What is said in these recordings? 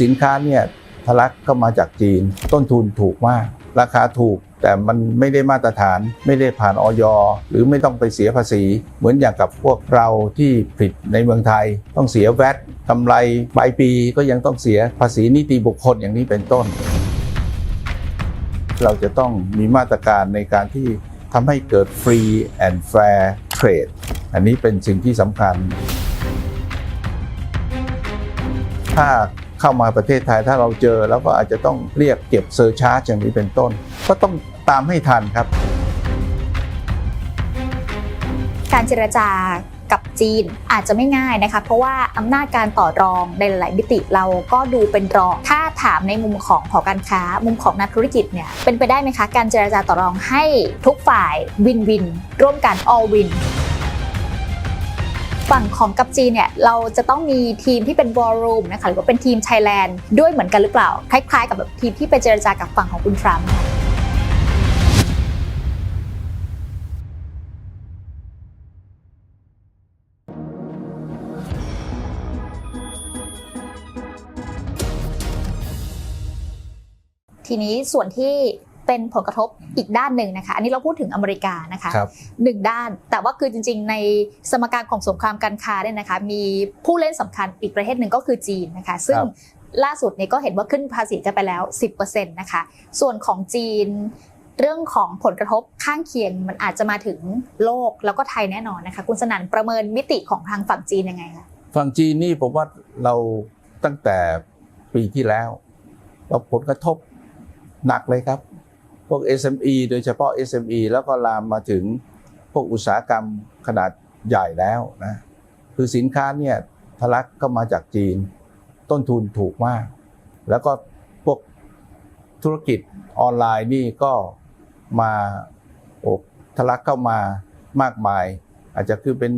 สินค้าเนี่ยทะลักก็มาจากจีน ต้นทุนถูกมาก ราคาถูกแต่มันไม่ได้มาตรฐานไม่ได้ผ่านออยหรือไม่ต้องไปเสียภาษี เหมือนอย่างกับพวกเราที่ผลิตในเมืองไทย ต้องเสียแวตกำไรปลายปีก็ยังต้องเสียภาษีนิติบุคคลอย่างนี้เป็นต้น เราจะต้องมีมาตรการในการที่ทำให้เกิด free and fair trade อันนี้เป็นสิ่งที่สำคัญ ถ้า เข้ามาประเทศไทยถ้าเราเจอแล้วก็อาจจะต้องเรียกเก็บเซอร์ชาร์จอย่างนี้เป็นต้น ก็ต้องตามให้ทันครับ การเจรจากับจีนอาจจะไม่ง่ายนะคะ เพราะว่าอำนาจการต่อรองในหลายมิติเราก็ดูเป็นรอง ถ้าถามในมุมของหอการค้า มุมของนักธุรกิจเนี่ยเป็นไปได้ไหมคะ การเจรจาต่อรองให้ทุกฝ่ายวินวิน ร่วมกัน all win ฝั่งของกับจีนเนี่ยเราจะต้องมีทีมที่เป็น war room นะคะหรือว่าเป็นทีม Thailand ด้วยเหมือนกันหรือเปล่า คล้ายๆ กับแบบทีมที่ไปเจรจากับฝั่งของคุณทรัมป์ทีนี้ส่วนที่ เป็นผลกระทบอีกด้านหนึ่งนะคะ อันนี้เราพูดถึงอเมริกานะคะครับหนึ่งด้าน แต่ว่าคือจริง ๆ ในสมการของสงครามการค้าเนี่ยนะคะ มีผู้เล่นสำคัญอีกประเทศหนึ่งก็คือจีนนะคะ ซึ่งครับล่าสุดเนี่ยก็เห็นว่าขึ้นภาษีกันไปแล้ว 10%นะคะ ส่วนของจีนเรื่องของผลกระทบข้างเคียงมันอาจจะมาถึงโลกแล้วก็ไทยแน่นอนนะคะ คุณสนั่นประเมินมิติของทางฝั่งจีนยังไงคะฝั่งจีนนี่ผมว่าเราตั้งแต่ปีที่แล้ว เราผลกระทบหนักเลยครับพ วก SME โดยเฉพาะ SME แล้วก็ลามมาถึงพวกอุตสาหกรรมขนาดใหญ่แล้วนะคือสินค้าเนี่ยทะลักก็มาจากจีน ต้นทุนถูกมาก แล้วก็พวกธุรกิจออนไลน์นี่ก็มาโอ้ทะลักเข้ามามากมาย อาจจะคือเป็น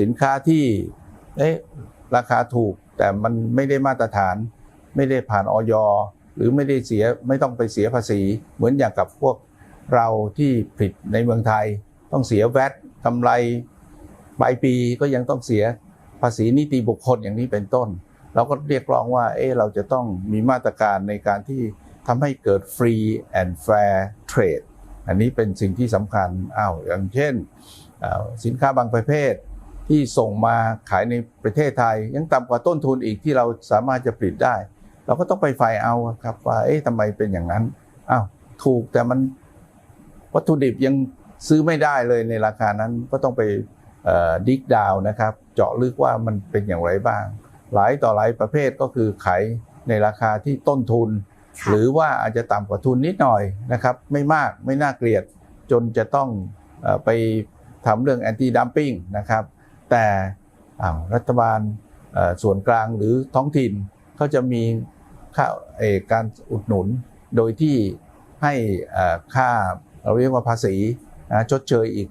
สินค้าที่เอ๊ะราคาถูกแต่มันไม่ได้มาตรฐาน ไม่ได้ผ่านออย หรือไม่ได้เสียไม่ต้องไปเสียภาษี เหมือนอย่างกับพวกเราที่ผลิตในเมืองไทย ต้องเสียแวตกำไรปลายปีก็ยังต้องเสียภาษีนิติบุคคลอย่างนี้เป็นต้น เราก็เรียกร้องว่า เอ๊ะเราจะต้องมีมาตรการในการที่ทำให้เกิด free and fair trade อันนี้เป็นสิ่งที่สำคัญอ้าวอย่างเช่น สินค้าบางประเภทที่ส่งมาขายในประเทศไทย ยังต่ำกว่าต้นทุนอีกที่เราสามารถจะผลิตได้ เราก็ต้องไปไฟเอาครับว่าเอ๊ะทำไมเป็นอย่างนั้นอ้าวถูกแต่มันวัตถุดิบยังซื้อไม่ได้เลยในราคานั้นก็ต้องไปดิกดาวนะครับ เจาะลึกว่ามันเป็นอย่างไรบ้าง หลายต่อหลายประเภทก็คือขายในราคาที่ต้นทุนค่ะหรือว่าอาจจะต่ำกว่าทุนนิดหน่อยนะครับ ไม่มากไม่น่าเกลียด จนจะต้องเออไปทำเรื่องแอนตี้ดัมปิ้งนะครับ แต่อ้าวรัฐบาลเอ่อส่วนกลางหรือท้องถิ่นเขาจะมี ค่าการอุดหนุน โดยที่ให้ค่าเราเรียกว่าภาษีชดเชยอีก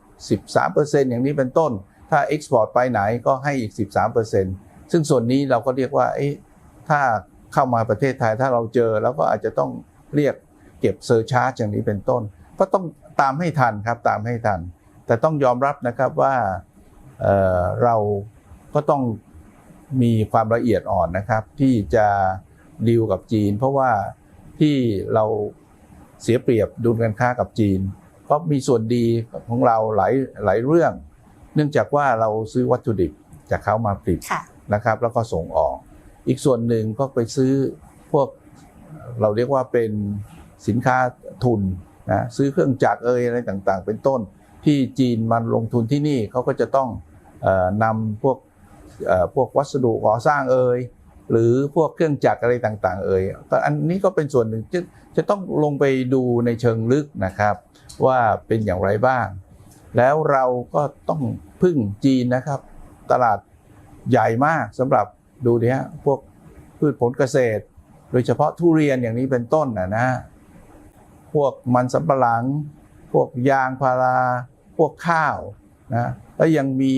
13%อย่างนี้เป็นต้น ถ้าเอ็กซ์พอร์ตไปไหนก็ให้อีก 13%ซึ่งส่วนนี้เราก็เรียกว่าถ้าเข้ามาประเทศไทยถ้าเราเจอแล้วก็อาจจะต้องเรียกเก็บเซอร์ชาร์จอย่างนี้เป็นต้น ก็ต้องตามให้ทันครับตามให้ทัน แต่ต้องยอมรับนะครับว่าเเราก็ต้องมีความละเอียดอ่อนนะครับที่จะ ดีลกับจีน เพราะว่าที่เราเสียเปรียบดุลการค้ากับจีนก็มีส่วนดีของเราหลายหลายเรื่อง เนื่องจากว่าเราซื้อวัตถุดิบจากเขามาผลิตค่ะนะครับ แล้วก็ส่งออก อีกส่วนหนึ่งก็ไปซื้อพวกเราเรียกว่าเป็นสินค้าทุนนะซื้อเครื่องจักรเอยอะไรต่างๆ เป็นต้นที่จีนมันลงทุนที่นี่เขาก็จะต้องเออนำพวกเอ่อพวกวัสดุก่อสร้างเอย หรือพวกเครื่องจักรอะไรต่าง ๆ เอยก็อันนี้ก็เป็นส่วนหนึ่งที่จะต้องลงไปดูในเชิงลึกนะครับ ว่าเป็นอย่างไรบ้าง แล้วเราก็ต้องพึ่งจีนนะครับ ตลาดใหญ่มากสำหรับดูดิฮะพวกพืชผลเกษตร โดยเฉพาะทุเรียนอย่างนี้เป็นต้นนะนะพวกมันสำปะหลัง พวกยางพารา พวกข้าวนะแล้วยังมี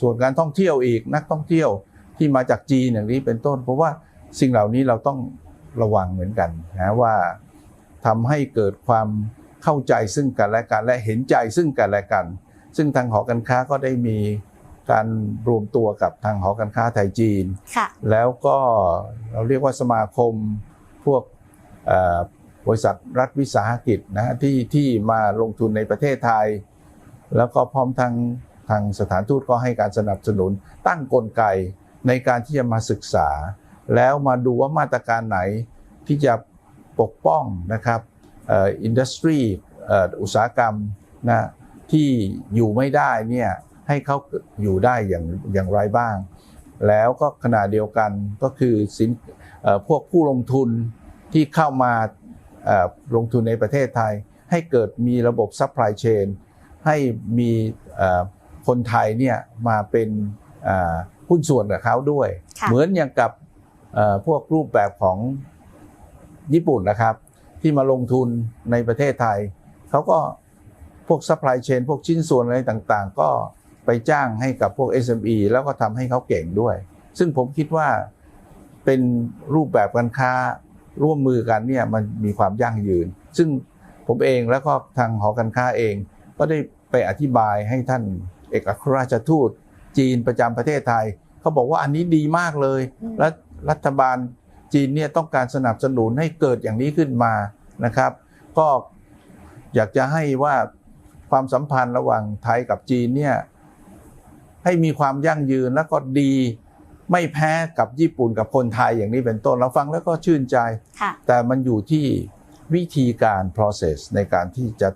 ส่วนการท่องเที่ยวอีกนักท่องเที่ยว ที่มาจากจีนอย่างนี้เป็นต้น เพราะว่าสิ่งเหล่านี้เราต้องระวังเหมือนกันนะว่าทำให้เกิดความเข้าใจซึ่งกันและกันและเห็นใจซึ่งกันและกัน ซึ่งทางหอการค้าก็ได้มีการรวมตัวกับทางหอการค้าไทยจีนค่ะแล้วก็เราเรียกว่าสมาคมพวกเอ่อบริษัทรัฐวิสาหกิจนะฮะที่ที่มาลงทุนในประเทศไทย แล้วก็พร้อมทางทางสถานทูตก็ให้การสนับสนุนตั้งกลไก ในการที่จะมาศึกษา แล้วมาดูว่ามาตรการไหนที่จะปกป้องนะครับอินดัสทรีอุตสาหกรรมนะที่อยู่ไม่ได้เนี่ยให้เขาอยู่ได้อย่างอย่างไรบ้าง แล้วก็ขณะเดียวกันก็คือสินพวกผู้ลงทุนที่เข้ามาลงทุนในประเทศไทย ให้เกิดมีระบบซัพพลายเชนให้มีคนไทยเนี่ยมาเป็น หุ้นส่วนกับเขาด้วยค่ะเหมือนอย่างกับเอ่อพวกรูปแบบของญี่ปุ่นนะครับ ที่มาลงทุนในประเทศไทย เขาก็พวกซัพพลายเชนพวกชิ้นส่วนอะไรต่างๆ ก็ไปจ้างให้กับพวก SME แล้วก็ทำให้เขาเก่งด้วย ซึ่งผมคิดว่าเป็นรูปแบบการค้าร่วมมือกันเนี่ยมันมีความยั่งยืน ซึ่งผมเองแล้วก็ทางหอการค้าเอง ก็ได้ไปอธิบายให้ท่านเอกอัครราชทูต จีนประจำประเทศไทย เขาบอกว่าอันนี้ดีมากเลยอืมและรัฐบาลจีนเนี่ยต้องการสนับสนุนให้เกิดอย่างนี้ขึ้นมานะครับ ก็อยากจะให้ว่าความสัมพันธ์ระหว่างไทยกับจีนเนี่ยให้มีความยั่งยืนแล้วก็ดีไม่แพ้กับญี่ปุ่นกับคนไทยอย่างนี้เป็นต้นเราฟังแล้วก็ชื่นใจค่ะแต่มันอยู่ที่วิธีการ process ในการที่จะ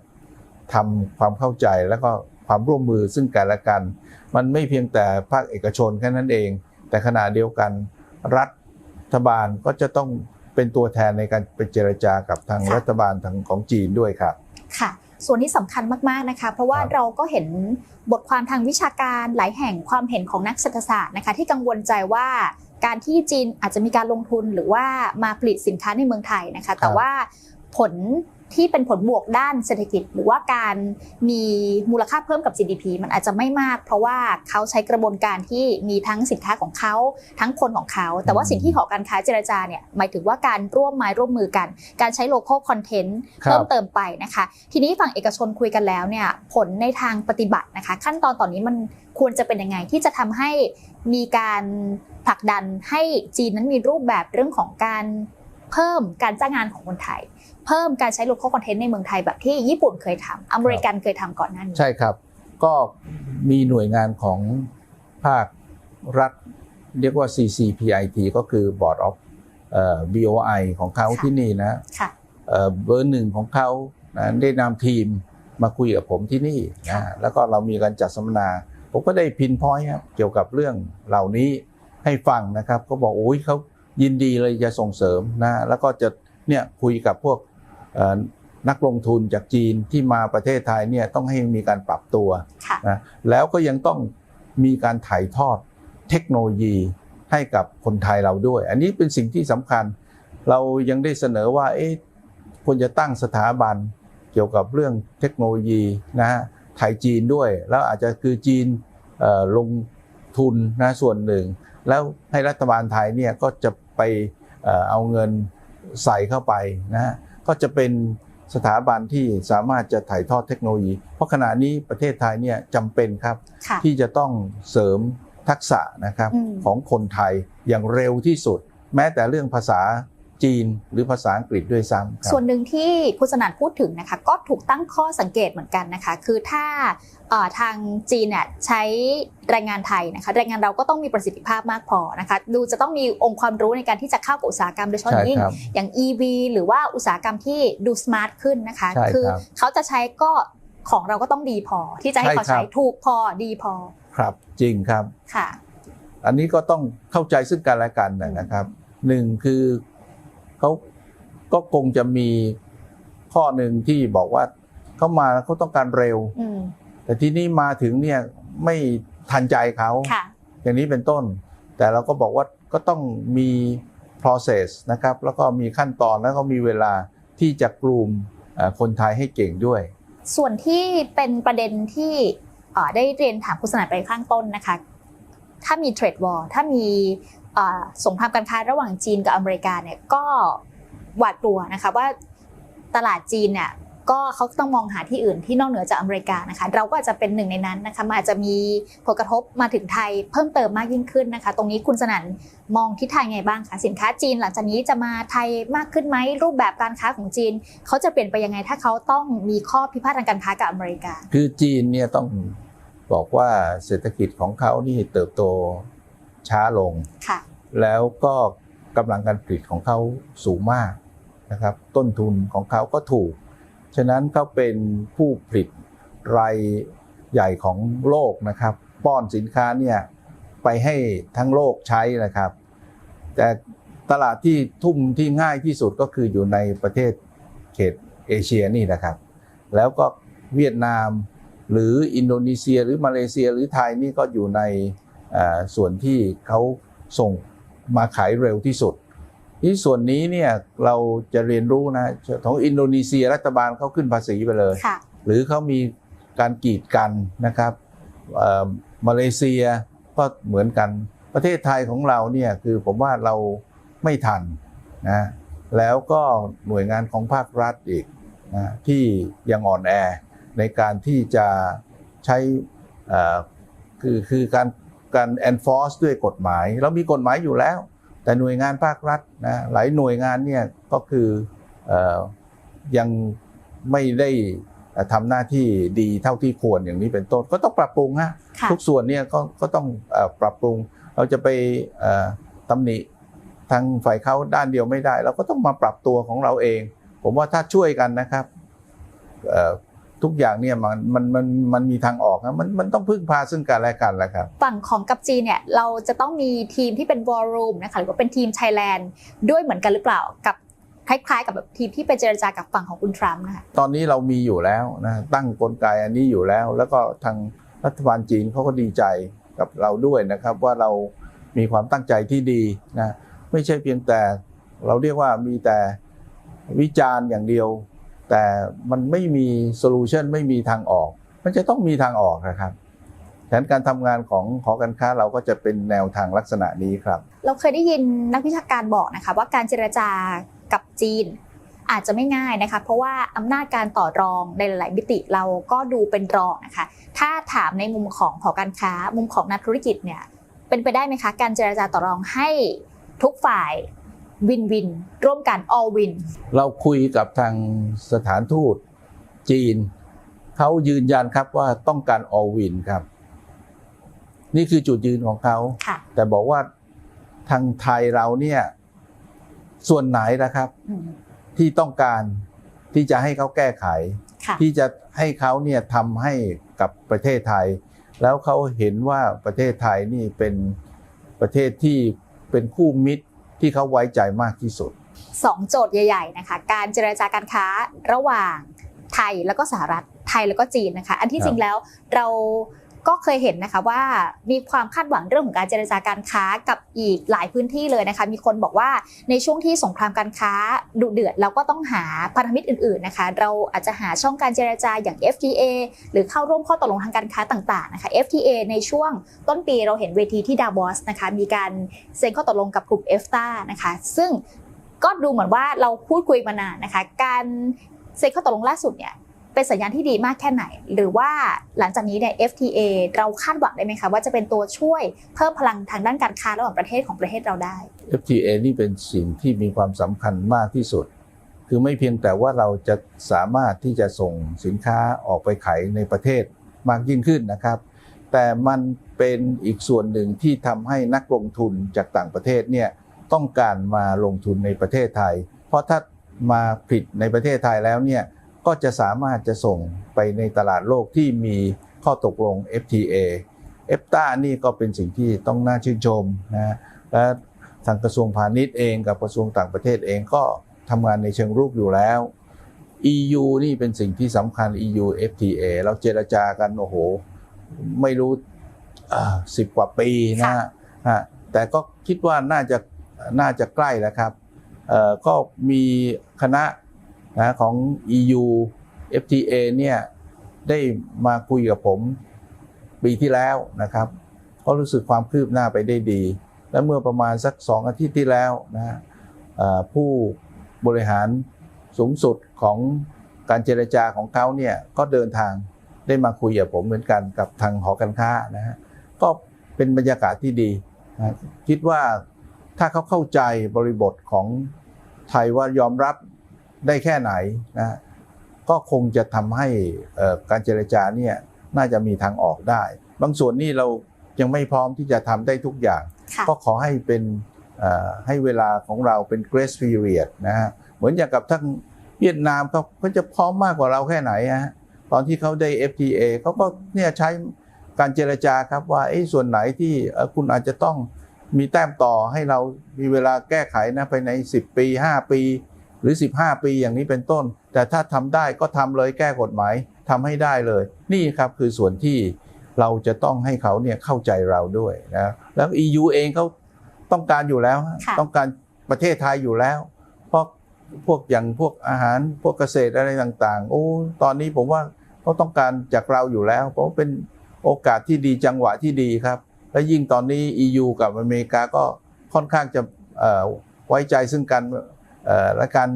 ทำความเข้าใจแล้วก็ ความร่วมมือซึ่งกันและกัน มันไม่เพียงแต่ภาคเอกชนแค่นั้นเอง แต่ขณะเดียวกันรัฐบาลก็จะต้องเป็นตัวแทนในการไปเจรจากับทางค่ะรัฐบาลทางของจีนด้วยครับค่ะส่วนที่สำคัญมากๆนะคะ เพราะว่าครับเราก็เห็นบทความทางวิชาการหลายแห่งความเห็นของนักเศรษฐศาสตร์นะคะ ที่กังวลใจว่าการที่จีนอาจจะมีการลงทุนหรือว่ามาผลิตสินค้าในเมืองไทยนะคะ แต่ว่าผล ที่เป็นผลบวกด้านเศรษฐกิจ หรือว่าการมีมูลค่าเพิ่มกับ GDP มันอาจจะไม่มาก เพราะว่าเขาใช้กระบวนการที่มีทั้งสินค้าของเขาทั้งคนของเขา แต่ว่าสิ่งที่หอการค้าเจรจาเนี่ยหมายถึงว่าการร่วมไม้ร่วมมือกัน การใช้โล c a l คอนเทนต์ครับเพิ่มเติมไปนะคะ ทีนี้ฝั่งเอกชนคุยกันแล้วเนี่ยผลในทางปฏิบัตินะคะ ขั้นตอนตอนนี้มันควรจะเป็นยังไงที่จะทำให้มีการผลักดันให้จีนนั้นมีรูปแบบเรื่องของการเพิ่มการจ้างงานของคนไทย เพิ่มการใช้โล c a l คอนเทนต์ในเมืองไทยแบบที่ญี่ปุ่นเคยทำอเมริกันเคยทำก่อนหน้านี้ใช่ครับ ก็มีหน่วยงานของภาครัฐเรียกว่า CCPIT ก็คือ Board of เอ่อ BOI ของเขาค่ะที่นี่นะค่ะเอ่อเบอร์หนึ่งของเขานะได้นำทีมมาคุยกับผมที่นี่นะแล้วก็เรามีการจัดสัมมนา ผมก็ได้พินพอยต์ครับเกี่ยวกับเรื่องเหล่านี้ให้ฟังนะครับ ก็บอกโอ้ยเขายินดีเลยจะส่งเสริมนะแล้วก็จะเนี่ยคุยกับพวกเอ่อ นักลงทุนจากจีนที่มาประเทศไทยเนี่ยต้องให้มีการปรับตัวค่ะนะแล้วก็ยังต้องมีการถ่ายทอดเทคโนโลยีให้กับคนไทยเราด้วย อันนี้เป็นสิ่งที่สำคัญ เรายังได้เสนอว่าเอ๊ะควรจะตั้งสถาบันเกี่ยวกับเรื่องเทคโนโลยีนะฮะไทยจีนด้วย แล้วอาจจะคือจีนเอ่อลงทุนนะส่วนหนึ่ง แล้วให้รัฐบาลไทยเนี่ยก็จะไปเอ่อเอาเงินใส่เข้าไปนะฮะ ก็จะเป็นสถาบันที่สามารถจะถ่ายทอดเทคโนโลยี เพราะขณะนี้ประเทศไทยเนี่ยจำเป็นครับค่ะที่จะต้องเสริมทักษะนะครับอืมของคนไทยอย่างเร็วที่สุด แม้แต่เรื่องภาษา จีนหรือภาษาอังกฤษด้วยซ้ำครับส่วนหนึ่งที่คุณสนั่นพูดถึงนะคะก็ถูกตั้งข้อสังเกตเหมือนกันนะคะ คือถ้าเอ่อทางจีนเนี่ยใช้แรงงานไทยนะคะแรงงานเราก็ต้องมีประสิทธิภาพมากพอนะคะดูจะต้องมีองค์ความรู้ในการที่จะเข้ากับอุตสาหกรรมโดยเฉพาะอใช่ย่างยิ่งครับอย่าง EV หรือว่าอุตสาหกรรมที่ดูสมาร์ทขึ้นนะคะใช่คือครับเขาจะใช้ก็ของเราก็ต้องดีพอ ที่จะให้ใช่เขาใช้ครับถูกพอดีพอครับจริงครับค่ะ อันนี้ก็ต้องเข้าใจซึ่งกันและกันนะครับหนึ่งคือ เขาก็คงจะมีข้อหนึ่งที่บอกว่าเขามาเขาต้องการเร็วอืมแต่ที่นี่มาถึงเนี่ยไม่ทันใจเขาค่ะอย่างนี้เป็นต้น แต่เราก็บอกว่าก็ต้องมี process นะครับ แล้วก็มีขั้นตอนแล้วก็มีเวลาที่จะกลุ่มเอ่อคนไทยให้เก่งด้วย ส่วนที่เป็นประเด็นที่เอ่อได้เรียนถามคุณสนันไปข้างต้นนะคะ ถ้ามีเทรดวอร์ถ้ามีเอ่อ สงครามการค้าระหว่างจีนกับอเมริกาเนี่ยก็หวาดกลัวนะคะว่าตลาดจีนเนี่ยก็เขาต้องมองหาที่อื่นที่นอกเหนือจากอเมริกานะคะ เราก็อาจจะเป็นหนึ่งในนั้นนะคะมันอาจจะมีผลกระทบมาถึงไทยเพิ่มเติมมากยิ่งขึ้นนะคะ ตรงนี้คุณสนั่นมองทิศทางไงบ้างคะสินค้าจีนหลังจากนี้จะมาไทยมากขึ้นไหมรูปแบบการค้าของจีนเขาจะเปลี่ยนไปยังไงถ้าเขาต้องมีข้อพิพาททางการค้ากับอเมริกา คือจีนเนี่ยต้องบอกว่าเศรษฐกิจของเขานี่เติบโต ช้าลง ค่ะแล้วก็กำลังการผลิตของเขาสูงมากนะครับ ต้นทุนของเขาก็ถูก ฉะนั้นเขาเป็นผู้ผลิตรายใหญ่ของโลกนะครับ ป้อนสินค้าเนี่ยไปให้ทั้งโลกใช้นะครับ แต่ตลาดที่ทุ่มที่ง่ายที่สุดก็คืออยู่ในประเทศเขตเอเชียนี่นะครับ แล้วก็เวียดนามหรืออินโดนีเซียหรือมาเลเซียหรือไทยนี่ก็อยู่ในเอ่อ ส่วนที่เขาส่งมาขายเร็วที่สุด ที่ส่วนนี้เนี่ยเราจะเรียนรู้นะของอินโดนีเซียรัฐบาลเขาขึ้นภาษีไปเลยค่ะหรือเขามีการกีดกันนะครับเอ่อมาเลเซียก็เหมือนกันประเทศไทยของเราเนี่ยคือผมว่าเราไม่ทันนะแล้วก็หน่วยงานของภาครัฐอีกนะที่ยังอ่อนแอในการที่จะใช้เอ่อคือคือการ การ enforce ด้วยกฎหมาย เรามีกฎหมายอยู่แล้ว แต่หน่วยงานภาครัฐนะหลายหน่วยงานเนี่ยก็คือเออยังไม่ได้ทำหน้าที่ดีเท่าที่ควรอย่างนี้เป็นต้นก็ต้องปรับปรุงฮะค่ะทุกส่วนเนี่ยก็ก็ต้องเอ่อปรับปรุง เราจะไปเอ่อตำหนิทางฝ่ายเขาด้านเดียวไม่ได้ เราก็ต้องมาปรับตัวของเราเอง ผมว่าถ้าช่วยกันนะครับเอ่อ ทุกอย่างเนี่ยมันมันมันมันมีทางออกนะมันมันต้องพึ่งพาซึ่งกันและกันแหละครับ ฝั่งของกับจีนเนี่ยเราจะต้องมีทีมที่เป็นวอลลุ่มนะคะหรือว่าเป็นทีมไทยแลนด์ด้วยเหมือนกันหรือเปล่ากับคล้ายๆ กับแบบทีมที่ไปเจรจากับฝั่งของคุณทรัมป์นะคะตอนนี้เรามีอยู่แล้วนะตั้งกลไกอันนี้อยู่แล้ว แล้วก็ทางรัฐบาลจีนเขาก็ดีใจกับเราด้วยนะครับ ว่าเรามีความตั้งใจที่ดีนะไม่ใช่เพียงแต่เราเรียกว่ามีแต่วิจารณ์อย่างเดียว แต่มันไม่มีโซลูชันไม่มีทางออก มันจะต้องมีทางออกนะครับแผนการทำงานของหอการค้าเราก็จะเป็นแนวทางลักษณะนี้ครับ เราเคยได้ยินนักวิชาการบอกนะคะว่าการเจรจากับจีนอาจจะไม่ง่ายนะคะ เพราะว่าอำนาจการต่อรองในหลาย ๆ มิติเราก็ดูเป็นรองนะคะ ถ้าถามในมุมของหอการค้า มุมของนักธุรกิจเนี่ยเป็นไปได้ไหมคะ การเจรจาต่อรองให้ทุกฝ่าย วินวิน ร่วมกัน all win เราคุยกับทางสถานทูตจีน เขายืนยันครับว่าต้องการ all win ครับ นี่คือจุดยืนของเขาค่ะแต่บอกว่าทางไทยเราเนี่ย ส่วนไหนนะครับอืมที่ต้องการที่จะให้เขาแก้ไขค่ะที่จะให้เขาเนี่ยทำให้กับประเทศไทย แล้วเขาเห็นว่าประเทศไทยนี่เป็นประเทศที่เป็นคู่มิตร ที่เขาไว้ใจมากที่สุดสองโจทย์ใหญ่ ๆ นะคะ การเจรจาการค้าระหว่างไทยแล้วก็สหรัฐไทยแล้วก็จีนนะคะ อันที่จริงแล้วเรา ก็เคยเห็นนะคะว่ามีความคาดหวังเรื่องของการเจรจาการค้ากับอีกหลายพื้นที่เลยนะคะ มีคนบอกว่าในช่วงที่สงครามการค้าดุเดือดเราก็ต้องหาพันธมิตรอื่นๆนะคะ เราอาจจะหาช่องการเจรจาอย่าง FTA หรือเข้าร่วมข้อตกลงทางการค้าต่างๆนะคะ FTA ในช่วงต้นปีเราเห็นเวทีที่ดาวอสนะคะมีการเซ็นข้อตกลงกับกลุ่ม EFTA นะคะ ซึ่งก็ดูเหมือนว่าเราพูดคุยมานานนะคะ การเซ็นข้อตกลงล่าสุดเนี่ย เป็นสัญญาณที่ดีมากแค่ไหน หรือว่าหลังจากนี้เนี่ย FTA เราคาดหวังได้ไหมคะ ว่าจะเป็นตัวช่วยเพิ่มพลังทางด้านการค้าระหว่างประเทศของประเทศเราได้ FTA นี่เป็นสิ่งที่มีความสำคัญมากที่สุด คือไม่เพียงแต่ว่าเราจะสามารถที่จะส่งสินค้าออกไปขายในประเทศมากยิ่งขึ้นนะครับ แต่มันเป็นอีกส่วนหนึ่งที่ทำให้นักลงทุนจากต่างประเทศเนี่ยต้องการมาลงทุนในประเทศไทย เพราะถ้ามาผลิตในประเทศไทยแล้วเนี่ย ก็จะสามารถจะส่งไปในตลาดโลกที่มีข้อตกลง FTA EFTA นี่ก็เป็นสิ่งที่ต้องน่าชื่นชมนะและทางกระทรวงพาณิชย์เองกับกระทรวงต่างประเทศเองก็ทำงานในเชิงรุกอยู่แล้ว EU นี่เป็นสิ่งที่สำคัญ EU FTA เราเจรจากันโอ้โห ไม่รู้สิบกว่าปีนะฮะแต่ก็คิดว่าน่าจะน่าจะใกล้แล้วครับก็มีคณะ นะของ EU FTA เนี่ยได้มาคุยกับผมปีที่แล้วนะครับก็รู้สึกความคืบหน้าไปได้ดี และเมื่อประมาณสักสองอาทิตย์ที่แล้วนะผู้บริหารสูงสุดของการเจรจาของเขาเนี่ยก็เดินทางได้มาคุยกับผมเหมือนกันกับทางหอการค้านะฮะก็เป็นบรรยากาศที่ดีนะคิดว่าถ้าเขาเข้าใจบริบทของไทยว่ายอมรับ ได้แค่ไหนนะก็คงจะทำให้เอ่อการเจรจาเนี่ยน่าจะมีทางออกได้ บางส่วนนี่เรายังไม่พร้อมที่จะทำได้ทุกอย่างค่ะก็ขอให้เป็นเอ่อให้เวลาของเราเป็น grace period นะฮะเหมือนอย่างกับทั้งเวียดนามเขาเขาจะพร้อมมากกว่าเราแค่ไหนฮะตอนที่เขาได้ FTA เขาก็เนี่ยใช้การเจรจาครับว่าไอ้ส่วนไหนที่เอ่อคุณอาจจะต้องมีแต้มต่อให้เรามีเวลาแก้ไขนะภายใน 10 ปี 5 ปี หรือ 15 ปีอย่างนี้เป็นต้น แต่ถ้าทำได้ก็ทำเลยแก้กฎหมายทำให้ได้เลย นี่ครับคือส่วนที่เราจะต้องให้เขาเนี่ยเข้าใจเราด้วยนะแล้ว EU เองเขาต้องการอยู่แล้วฮะค่ะต้องการประเทศไทยอยู่แล้ว เพราะพวกอย่างพวกอาหารพวกเกษตรอะไรต่างๆ โอ้ตอนนี้ผมว่าเขาต้องการจากเราอยู่แล้ว เพราะว่าเป็นโอกาสที่ดีจังหวะที่ดีครับ และยิ่งตอนนี้ EU กับอเมริกาก็ค่อนข้างจะเอ่อไว้ใจซึ่งกันเอ่อ และการ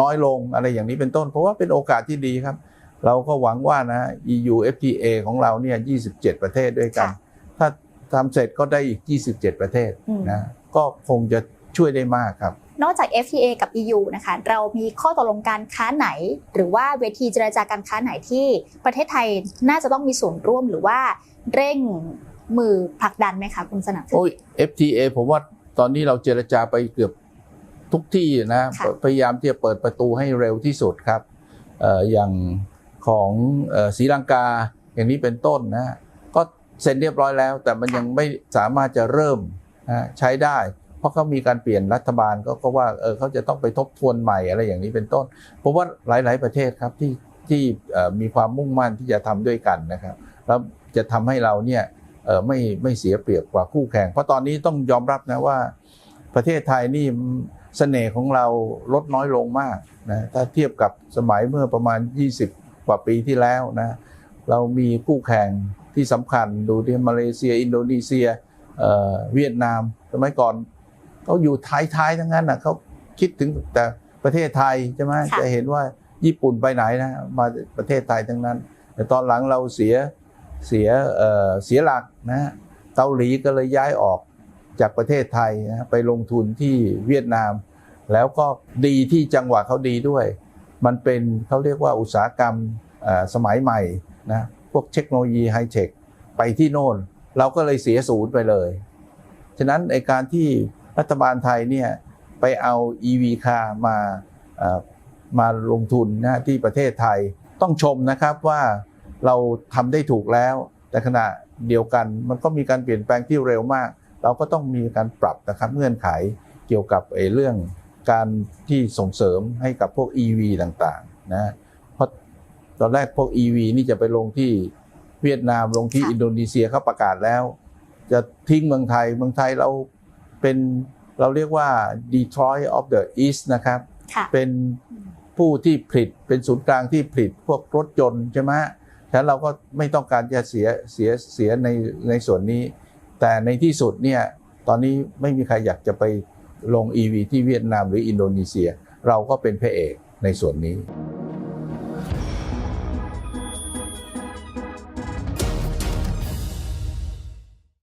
น้อยลงอะไรอย่างนี้เป็นต้น เพราะว่าเป็นโอกาสที่ดีครับ เราก็หวังว่านะ EU FTA ของเราเนี่ย 27 ประเทศด้วยกันค่ะถ้าทำเสร็จก็ได้อีก 27 ประเทศอืมนะก็คงจะช่วยได้มากครับ นอกจาก FTA กับ EU นะคะ เรามีข้อตกลงการค้าไหน หรือว่าเวทีเจรจาการค้าไหนที่ประเทศไทยน่าจะต้องมีส่วนร่วมหรือว่าเร่งมือผลักดันไหมคะคุณสนับโอ้ย FTA ผมว่าตอนนี้เราเจรจาไปเกือบ ทุกที่นะค่ะพยายามที่จะเปิดประตูให้เร็วที่สุดครับเอ่ออย่างของเอ่อศรีลังกาอย่างนี้เป็นต้นนะก็เซ็นเรียบร้อยแล้ว แต่มันยังไม่สามารถจะเริ่มนะใช้ได้ เพราะเขามีการเปลี่ยนรัฐบาลก็ก็ว่าเออเขาจะต้องไปทบทวนใหม่อะไรอย่างนี้เป็นต้นผมว่าหลาย ๆ ประเทศครับที่ที่เอ่อมีความมุ่งมั่นที่จะทำด้วยกันนะครับ แล้วจะทำให้เราเนี่ยเอ่อไม่ไม่เสียเปรียบกว่าคู่แข่ง เพราะตอนนี้ต้องยอมรับนะว่าประเทศไทยนี่เสน่ห์ของเราลดน้อยลงมากนะถ้าเทียบกับสมัยเมื่อประมาณ 20 กว่าปีที่แล้วนะเรามีคู่แข่งที่สำคัญดูที่มาเลเซีย อินโดนีเซียเอ่อเวียดนามสมัยก่อนเขาอยู่ท้ายๆทั้งนั้นนะเขาคิดถึงแต่ประเทศไทยใช่ไหมค่ะจะเห็นว่าญี่ปุ่นไปไหนนะมาประเทศไทยทั้งนั้น แต่ตอนหลังเราเสียเสียเอ่อเสียหลักนะฮะเกาหลีก็เลยย้ายออก จากประเทศไทยนะไปลงทุนที่เวียดนาม แล้วก็ดีที่จังหวะเขาดีด้วย มันเป็นเขาเรียกว่าอุตสาหกรรมสมัยใหม่นะพวกเทคโนโลยีไฮเทคไปที่โน่น เราก็เลยเสียศูนย์ไปเลย ฉะนั้นในการที่รัฐบาลไทยเนี่ยไปเอา EV คาร์มามาลงทุนนะที่ประเทศไทยต้องชมนะครับว่าเราทำได้ถูกแล้ว แต่ขณะเดียวกันมันก็มีการเปลี่ยนแปลงที่เร็วมาก เราก็ต้องมีการปรับนะครับเงื่อนไขเกี่ยวกับไอ้เรื่องการที่ส่งเสริมให้กับพวก EV ต่างๆนะเพราะตอนแรกพวก EV นี่จะไปลงที่เวียดนามลงที่ค่ะอินโดนีเซียเขาประกาศแล้ว จะทิ้งเมืองไทยเมืองไทยเราเป็นเราเรียกว่า Detroit of the East นะครับค่ะเป็นผู้ที่ผลิตเป็นศูนย์กลางที่ผลิตพวกรถยนต์ใช่ไหมฉะนั้นเราก็ไม่ต้องการจะเสียเสียเสียในในส่วนนี้ แต่ในที่สุดเนี่ยตอนนี้ไม่มีใครอยากจะไปลง EV ที่เวียดนามหรืออินโดนีเซีย เราก็เป็นพระเอกในส่วนนี้